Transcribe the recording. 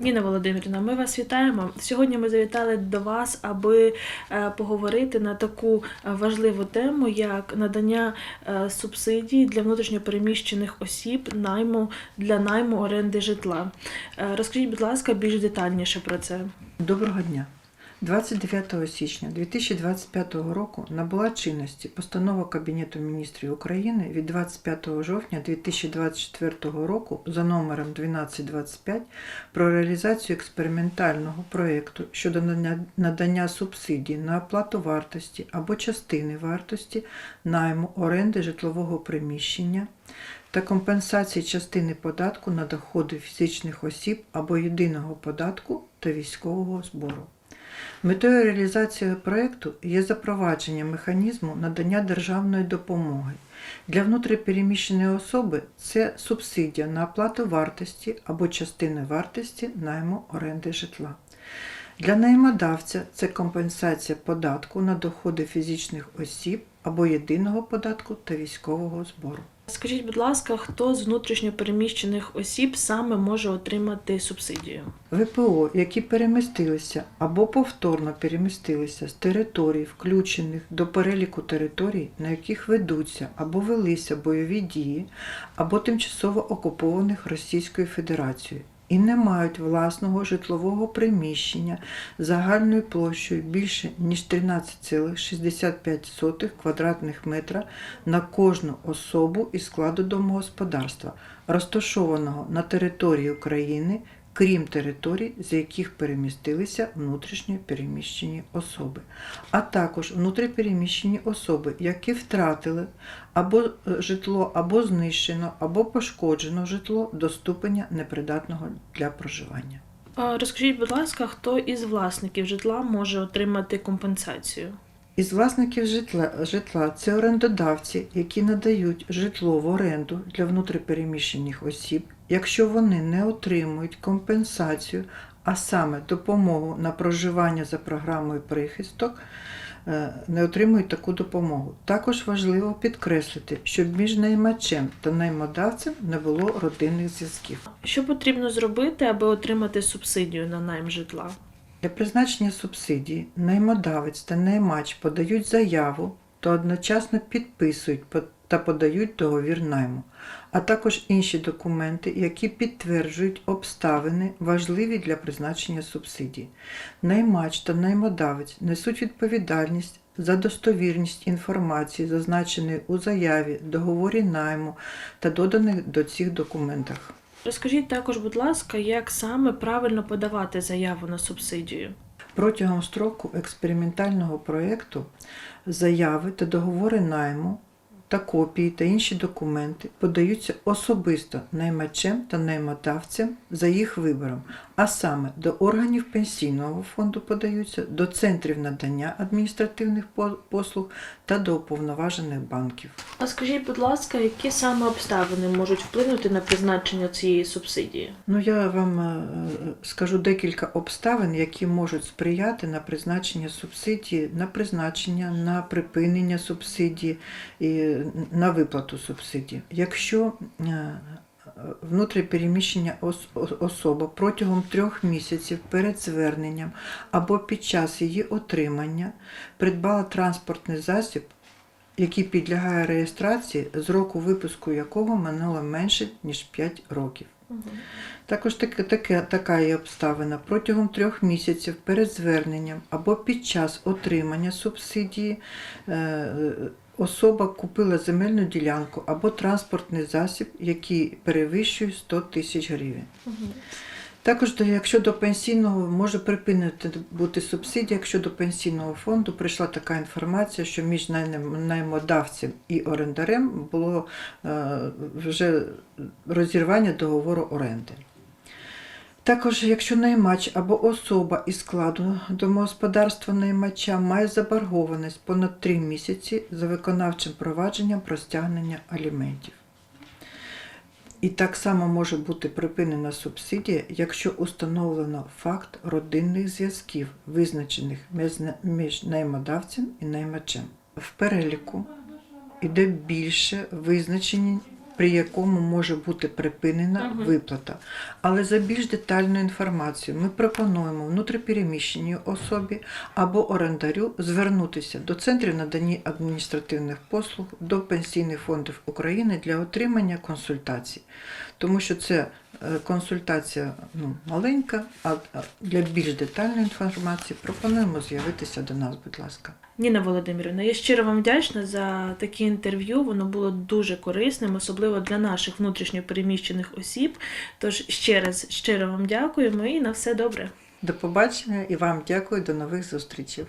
Ніна Володимирівна, ми вас вітаємо. Сьогодні ми завітали до вас, аби е, поговорити на таку е, важливу тему, як надання е, субсидій для внутрішньопереміщених осіб найму для найму оренди житла. Розкажіть, будь ласка, більш детальніше про це. Доброго дня. 29 січня 2025 року набула чинності постанова Кабінету міністрів України від 25 жовтня 2024 року за номером 1225 про реалізацію експериментального проєкту щодо надання- субсидій на оплату вартості або частини вартості найму оренди житлового приміщення та компенсації частини податку на доходи фізичних осіб або єдиного податку та військового збору. Метою реалізації проєкту є запровадження механізму надання державної допомоги. Для внутріпереміщеної особи це субсидія на оплату вартості або частини вартості найму оренди житла. Для наймодавця це компенсація податку на доходи фізичних осіб або єдиного податку та військового збору. Скажіть, будь ласка, хто з внутрішньопереміщених осіб саме може отримати субсидію? ВПО, які перемістилися або повторно перемістилися з територій, включених до переліку територій, на яких ведуться або велися бойові дії, або тимчасово окупованих Російською Федерацією, і не мають власного житлового приміщення загальною площею більше ніж 13,65 квадратних метра на кожну особу із складу домогосподарства, розташованого на території України, крім територій, з яких перемістилися внутрішньо переміщені особи, а також внутріпереміщені особи, які втратили або е, житло, або знищено, або пошкоджено житло до ступеня непридатного для проживання. Розкажіть, будь ласка, хто із власників житла може отримати компенсацію? Із власників житла, житла це орендодавці, які надають житло в оренду для внутріпереміщених осіб, якщо вони не отримують компенсацію, а саме допомогу на проживання за програмою прихисток, е, не отримують таку допомогу. Також важливо підкреслити, щоб між наймачем та наймодавцем не було родинних зв'язків. Що потрібно зробити, аби отримати субсидію на найм житла? Для призначення субсидії наймодавець та наймач подають заяву та одночасно підписують та подають договір найму, а також інші документи, які підтверджують обставини, важливі для призначення субсидії. Наймач та наймодавець несуть відповідальність за достовірність інформації, зазначеної у заяві, договорі найму та доданих до цих документах. Розкажіть також, будь ласка, як саме правильно подавати заяву на субсидію? Протягом строку експериментального проєкту заяви та договори найму та копії та інші документи подаються особисто наймачем та наймодавцям за їх вибором, а саме до органів пенсійного фонду подаються, до центрів надання адміністративних послуг та до уповноважених банків. А скажіть, будь ласка, які саме обставини можуть вплинути на призначення цієї субсидії? Ну, я вам е, скажу декілька обставин, які можуть сприяти на призначення субсидії, на призначення, на припинення субсидії і на виплату субсидії. Якщо е, внутріпереміщення особа протягом трьох місяців перед зверненням або під час її отримання придбала транспортний засіб, який підлягає реєстрації, з року випуску якого минуло менше ніж 5 років. Також таке, таке, така є обставина. Протягом трьох місяців перед зверненням або під час отримання субсидії е, особа купила земельну ділянку або транспортний засіб, який перевищує 100 тисяч гривень. Також, якщо до пенсійного може припинити бути субсидія, якщо до пенсійного фонду прийшла така інформація, що між наймодавцем і орендарем було е, вже розірвання договору оренди. Також, якщо наймач або особа із складу домогосподарства наймача має заборгованість понад 3 місяці за виконавчим провадженням про стягнення аліментів. І так само може бути припинена субсидія, якщо установлено факт родинних зв'язків, визначених між- між наймодавцем і наймачем. В переліку йде більше визначені при якому може бути припинена Мгм. виплата. Але за більш детальну інформацію ми пропонуємо внутріпереміщеній особі або орендарю звернутися до центрів надання адміністративних послуг до пенсійних фондів України для отримання консультацій, тому що це консультація ну, маленька, а а для більш детальної інформації пропонуємо з'явитися до нас, будь ласка. Ніна Володимирівна, я щиро вам вдячна за таке інтерв'ю. Воно було дуже корисним, особливо для наших внутрішньопереміщених осіб. Тож ще раз щиро вам дякуємо і на все добре. До побачення і вам дякую, до нових зустрічей.